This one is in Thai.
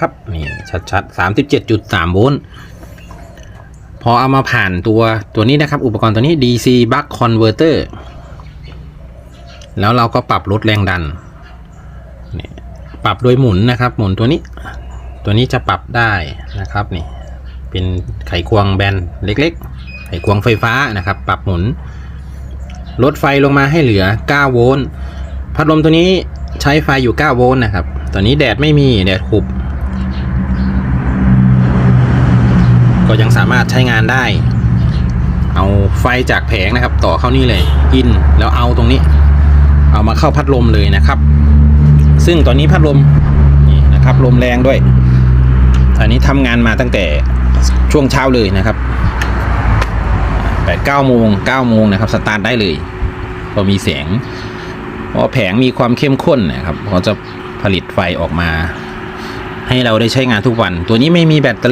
ครับนี่ชัดๆ37.3โวลต์พอเอามาผ่านตัวตัวนี้นะครับ อุปกรณ์ตัวนี้ DC Buck Converter แล้วเราก็ปรับลดแรงดันนี่ปรับโดยหมุนนะครับ หมุนตัวนี้ ตัวนี้จะปรับได้นะครับนี่ เป็นไขควงแบนเล็กๆ ไขควงไฟฟ้านะครับ ปรับหมุน ลดไฟลงมาให้เหลือ 9 โวลต์ พัดลมตัวนี้ใช้ไฟอยู่ 9 โวลต์นะครับ ตอนนี้แดดไม่มีแดดหุบ ก็ยังสามารถใช้งานได้ เอาไฟจากแผงนะครับ ต่อเข้านี่เลย อินแล้วเอาตรงนี้ เอามาเข้าพัดลมเลยนะครับ ซึ่งตอนนี้พัดลมนี่นะครับลมแรงด้วยอันนี้ทำงานมาตั้งแต่ช่วงเช้าเลยนะครับแปดเก้าโมงเก้าโมงนะครับสตาร์ทได้เลยพอมีเสียงเพราะแผงมีความเข้มข้นนะครับเขาจะผลิตไฟออกมา ให้เราได้ใช้งานทุกวัน ตัวนี้ไม่มีแบตเตอรี่